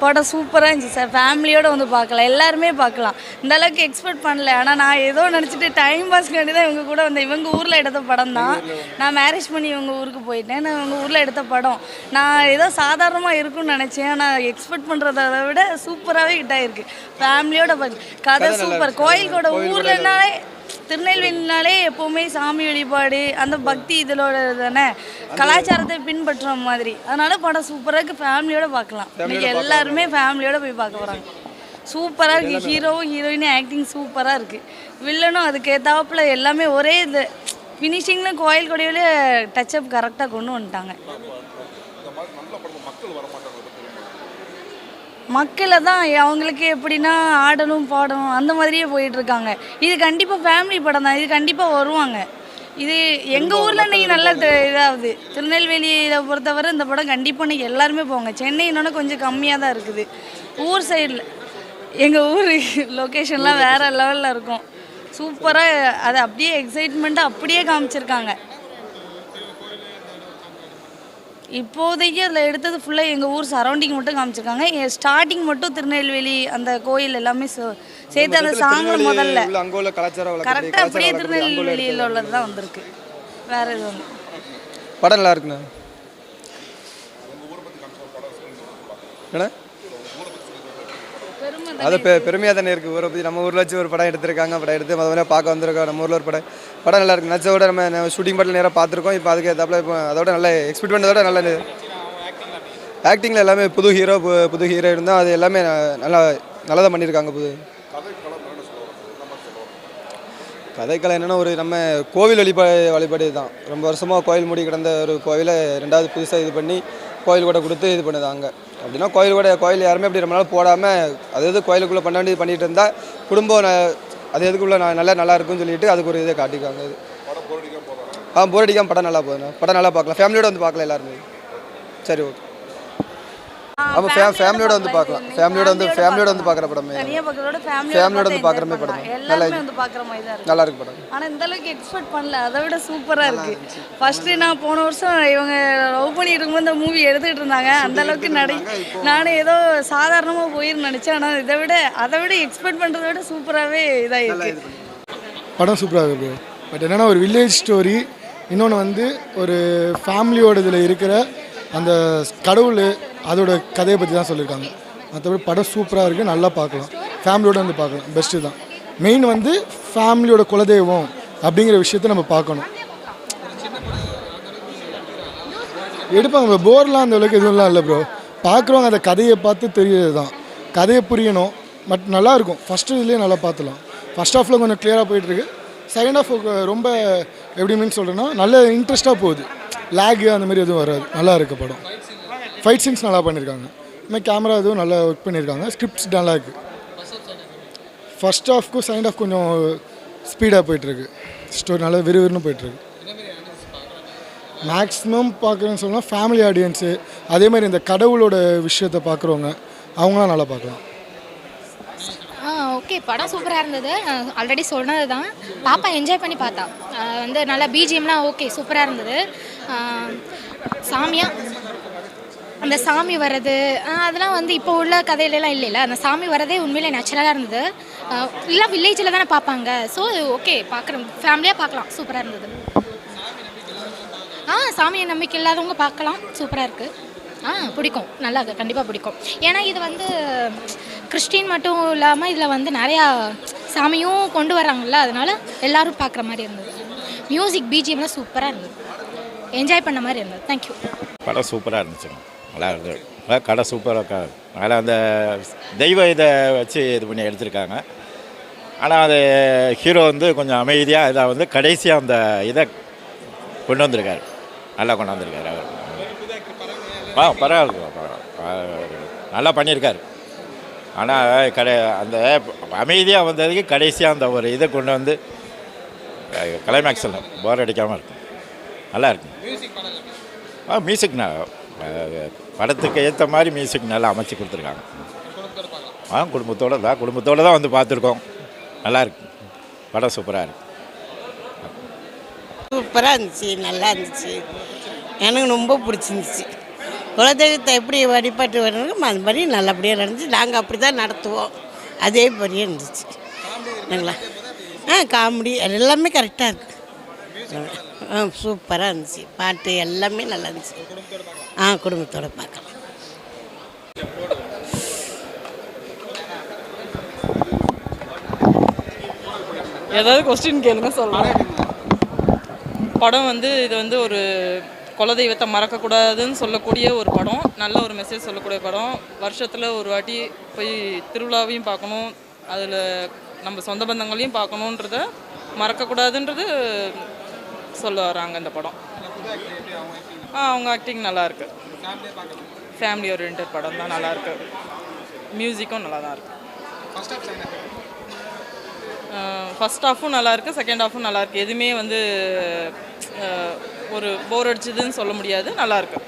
படம் சூப்பராக இருந்துச்சு சார் ஃபேமிலியோடு வந்து பார்க்கலாம். எல்லாருமே பார்க்கலாம். இந்த அளவுக்கு எக்ஸ்பெக்ட் பண்ணல. ஆனால் நான் ஏதோ நினச்சிட்டு டைம் பாஸ்க்காண்டி தான் இவங்க கூட வந்தேன். இவங்க ஊரில் எடுத்த படம் தான். நான் மேரேஜ் பண்ணி இவங்க ஊருக்கு போயிட்டேன். நான் இவங்க ஊரில் எடுத்த படம். நான் ஏதோ சாதாரணமாக இருக்கும்னு நினச்சேன். ஆனால் எக்ஸ்பெக்ட் பண்ணுறத விட சூப்பராகவே ஹிட் ஆயிருக்கு. ஃபேமிலியோட பார்க்க கதை சூப்பர் கோயில் கூட ஊர்லனாலே திருநெல்வேலினாலே எப்போவுமே சாமி வழிபாடு அந்த பக்தி இதோட தானே கலாச்சாரத்தை பின்பற்றுற மாதிரி. அதனால படம் சூப்பராக இருக்கு. ஃபேமிலியோட பார்க்கலாம். இன்னைக்கு எல்லாருமே ஃபேமிலியோட போய் பார்க்க போகிறாங்க சூப்பராக இருக்குது ஹீரோவும் ஹீரோயினும் ஆக்டிங் சூப்பராக இருக்குது வில்லனும் அதுக்கு ஏத்தாப்புல எல்லாமே ஒரே இது. ஃபினிஷிங்கில் கோயில் கொடையிலே டச்சப் கரெக்டாக கொண்டு வந்துட்டாங்க. மக்களை தான் அவங்களுக்கு எப்படின்னா ஆடணும் பாடணும் அந்த மாதிரியே போயிட்டு இருக்காங்க. இது கண்டிப்பாக ஃபேமிலி படம் தான். இது கண்டிப்பாக வருவாங்க. இது எங்கள் ஊரில் இன்னைக்கு நல்ல இதாகுது. திருநெல்வேலியை பொறுத்தவரை இந்த படம் கண்டிப்பாக இன்னைக்கு எல்லாருமே போவாங்க. சென்னையினோட கொஞ்சம் கம்மியாக தான் இருக்குது. ஊர் சைடில் எங்கள் ஊர் லொக்கேஷன்லாம் வேறு லெவலில் இருக்கும். சூப்பராக அதை அப்படியே எக்ஸைட்மெண்ட்டாக அப்படியே காமிச்சிருக்காங்க. இப்போதைக்கு அதில் எடுத்தது ஃபுல்லாக எங்கள் ஊர் சரௌண்டிங் மட்டும் காமிச்சிருக்காங்க. ஸ்டார்டிங் மட்டும் திருநெல்வேலி அந்த கோயில் எல்லாமே சேர்த்து அந்த சாங்கில் முதல்ல. அங்க உள்ள கலாச்சார வழக்கப்படி கரெக்டாக அப்படியே திருநெல்வேலியில் உள்ளது தான் வந்திருக்கு. வேற எதுவும். படம் நல்லா இருக்குண்ணா. என்ன? அது பெ பெருமையாக தானே இருக்குது ஊரை பற்றி நம்ம ஊரில் வச்சு ஒரு படம் எடுத்திருக்காங்க. படம் எடுத்து முத முறையாக பார்க்க வந்திருக்கோம். நம்ம ஊரில் ஒரு படம் படம் நல்லா இருக்கு. நச்சோட விட நம்ம ஷூட்டிங் படத்தில் நேராக பார்த்துருக்கோம். இப்போ அதுக்கு ஏற்றாப்புல இப்போ அதோட நல்ல எக்ஸ்பெக்ட் பண்ணதோட நல்ல ஆக்டிங்கில் எல்லாமே புது ஹீரோ புது ஹீரோ இருந்தால் அது எல்லாமே நல்லா நல்லா தான் பண்ணியிருக்காங்க புது. கதைக்கலை என்னென்னா ஒரு நம்ம கோவில் வழிபாடு வழிபாடு தான் ரொம்ப வருஷமாக கோயில் மூடி கிடந்த ஒரு கோவிலை ரெண்டாவது புதுசாக இது பண்ணி கோயில் கூட கொடுத்து இது பண்ணுது அங்கே. அப்படின்னா கோயில் கூட கோயில் யாருமே அப்படி ரொம்ப நாள் போடாமல் அதாவது கோயிலுக்குள்ளே பண்ண வேண்டியது பண்ணிகிட்டு இருந்தால் குடும்பம் அது எதுக்குள்ள நல்லா நல்லா இருக்கும்னு சொல்லிட்டு அதுக்கு ஒரு இதை காட்டிக்காங்க இது. ஆ போர் அடிக்காம படம் நல்லா போகுதுண்ணா. படம் நல்லா பார்க்கலாம். ஃபேமிலியோட வந்து பார்க்கலாம் எல்லாருமே. சரி ஓகே ஆமாம் ஃபே ஃபேமிலியோட வந்து பார்க்கலாம். ஃபேமிலியோட வந்து ஃபேமிலியோட வந்து பார்க்குற படமே. ஃபேமிலியோட வந்து பார்க்குற மாதிரி படம். எல்லாருமே வந்து பார்க்குற மாதிரி தான் இருக்கு. நல்லா இருக்கு படம். ஆனால் இந்த அளவுக்கு எக்ஸ்பெக்ட் பண்ணல. அதை விட சூப்பராக இருக்கு. ஃபர்ஸ்ட்டு நான் போன வருஷம் இவங்க லவ் பண்ணிட்டு இருக்கும்போது இந்த மூவி எடுத்துக்கிட்டு இருந்தாங்க. அந்த அளவுக்கு நடை நானும் ஏதோ சாதாரணமாக போயிருந்து நினச்சேன். ஆனால் இதை விட அதை விட எக்ஸ்பெக்ட் பண்ணுறதை விட சூப்பராகவே இதாகிருக்கு படம் சூப்பராக இருக்கு பட் என்னென்னா ஒரு வில்லேஜ் ஸ்டோரி இன்னொன்று வந்து ஒரு ஃபேமிலியோட இதில் இருக்கிற அந்த கடவுள் அதோட கதையை பற்றி தான் சொல்லியிருக்காங்க மற்றபடி படம் சூப்பராக இருக்குது நல்லா பார்க்கலாம். ஃபேமிலியோட வந்து பார்க்கலாம் பெஸ்ட்டு தான். மெயின் வந்து ஃபேமிலியோட குலதெய்வம் அப்படிங்கிற விஷயத்தை நம்ம பார்க்கணும். எடுப்பாங்க ப்ரோ போர்லாம் அந்த அளவுக்கு எதுவும்லாம் இல்லை ப்ரோ பார்க்குறவங்க அந்த கதையை பார்த்து தெரியுது தான் கதையை புரியணும். பட் நல்லாயிருக்கும். ஃபஸ்ட்டு இதுலேயே நல்லா பார்த்துலாம். ஃபர்ஸ்ட் ஹாஃபில் கொஞ்சம் கிளியராக போயிட்டுருக்கு. செகண்ட் ஹாஃப் ரொம்ப எப்படி மீன் சொல்கிறேன்னா நல்ல இன்ட்ரெஸ்ட்டாக போகுது. லேகு அந்த மாதிரி எதுவும் வராது. நல்லா இருக்குது படம். ஃபைட் சீன்ஸ் நல்லா பண்ணியிருக்காங்க. இதுமாதிரி கேமரா எதுவும் நல்லா ஒர்க் பண்ணியிருக்காங்க. ஸ்கிரிப்ட்ஸ் நல்லா இருக்குது ஃபஸ்ட் ஹாஃப்க்கும் செகண்ட் ஹாஃப் கொஞ்சம் ஸ்பீடாக போயிட்டுருக்கு. ஸ்டோரி நல்லா விறுவிறுன்னு போயிட்டுருக்கு. மேக்ஸிமம் பார்க்குறேன்னு சொன்னால் ஃபேமிலி ஆடியன்ஸு அதே மாதிரி இந்த கடவுளோட விஷயத்தை பார்க்குறவங்க அவங்களாம் நல்லா பார்க்கலாம். ஆ ஓகே படம் சூப்பராக இருந்தது. ஆல்ரெடி சொன்னது தான். பாப்பா என்ஜாய் பண்ணி பார்த்தா. வந்து நல்லா பிஜிஎம்லாம் ஓகே சூப்பராக இருந்தது. சாமியாக சாமியா? அந்த சாமி வர்றது அதெல்லாம் வந்து இப்போ உள்ள கதையிலலாம் இல்லைல்ல. அந்த சாமி வரதே உண்மையிலே நேச்சுரலாக இருந்தது. எல்லாம் வில்லேஜில் தானே பார்ப்பாங்க. ஸோ ஓகே பார்க்குறோம். ஃபேமிலியாக பார்க்கலாம். சூப்பராக இருந்தது. ஆ சாமியை நம்பிக்கை இல்லாதவங்க பார்க்கலாம். சூப்பராக இருக்குது ஆ பிடிக்கும். நல்லா கண்டிப்பாக பிடிக்கும். ஏன்னா இது வந்து கிறிஸ்டின் மட்டும் இல்லாமல் இதில் வந்து நிறையா சாமியும் கொண்டு வராங்கல்ல அதனால் எல்லாரும் பார்க்குற மாதிரி இருந்தது. மியூசிக் பிஜிஎம்லாம் சூப்பராக இருந்தது. என்ஜாய் பண்ண மாதிரி இருந்தது. தேங்க்யூ படம் சூப்பராக இருந்துச்சுங்க. நல்லா இருந்தது கடை சூப்பராக அதில் அந்த தெய்வ இதை வச்சு இது பண்ணி எடுத்திருக்காங்க. ஆனால் அது ஹீரோ வந்து கொஞ்சம் அமைதியாக இதை வந்து கடைசியாக அந்த இதை கொண்டு வந்திருக்காரு. நல்லா கொண்டாந்துருக்கார் அவர். ஆ பரவாயில்ல பரவாயில்ல. நல்லா பண்ணியிருக்காரு. ஆனால் கடை அந்த அமைதியாக வந்ததுக்கு கடைசியாக அந்த ஒரு இதை கொண்டு வந்து கிளைமேக்ஸில் போர் அடிக்காமல் இருக்கும். நல்லா இருக்கும். ஆ மியூசிக் படத்துக்கு ஏற்ற மாதிரி மியூசிக் நல்லா அமைச்சு கொடுத்துருக்காங்க. ஆ குடும்பத்தோடு தான் குடும்பத்தோடு தான் வந்து பார்த்துருக்கோம். நல்லாயிருக்கு படம் சூப்பராக இருக்குது சூப்பராக இருந்துச்சு நல்லா இருந்துச்சு. எனக்கு ரொம்ப பிடிச்சிருந்துச்சு. குலதெய்வத்தை எப்படி வழிபாட்டு வரணும் அது மாதிரி நல்லபடியாக நடந்துச்சு. நாங்கள் அப்படி தான் நடத்துவோம். அதே மாதிரியே இருந்துச்சு. இல்லைங்களா ஆ காமெடி எல்லாமே கரெக்டாக இருக்கு. ஆ சூப்பராக இருந்துச்சு. பாட்டு எல்லாமே நல்லா இருந்துச்சு. ஆ குடும்பத்தோடு பார்க்கலாம். ஏதாவது கொஸ்டின் கேளுங்க சொல்லலாம் படம் வந்து இது வந்து ஒரு குலதெய்வத்தை மறக்கக்கூடாதுன்னு சொல்லக்கூடிய ஒரு படம் நல்ல ஒரு மெசேஜ் சொல்லக்கூடிய படம். வருஷத்தில் ஒரு வாட்டி போய் திருவிழாவையும் பார்க்கணும் அதில் நம்ம சொந்த பந்தங்களையும் பார்க்கணுன்றத மறக்கக்கூடாதுன்றது சொல்ல வராங்க இந்த படம். ஆ அவங்க ஆக்டிங் நல்லாயிருக்கு ஃபேமிலி ஓரியன்ட் படம் தான் நல்லாயிருக்கு மியூசிக்கும் நல்லா தான் இருக்குது ஃபஸ்ட் ஹாஃபும் நல்லாயிருக்கு செகண்ட் ஹாஃபும் நல்லாயிருக்கு எதுவுமே வந்து ஒரு போர் அடிச்சதுன்னு சொல்ல முடியாது. நல்லாயிருக்கு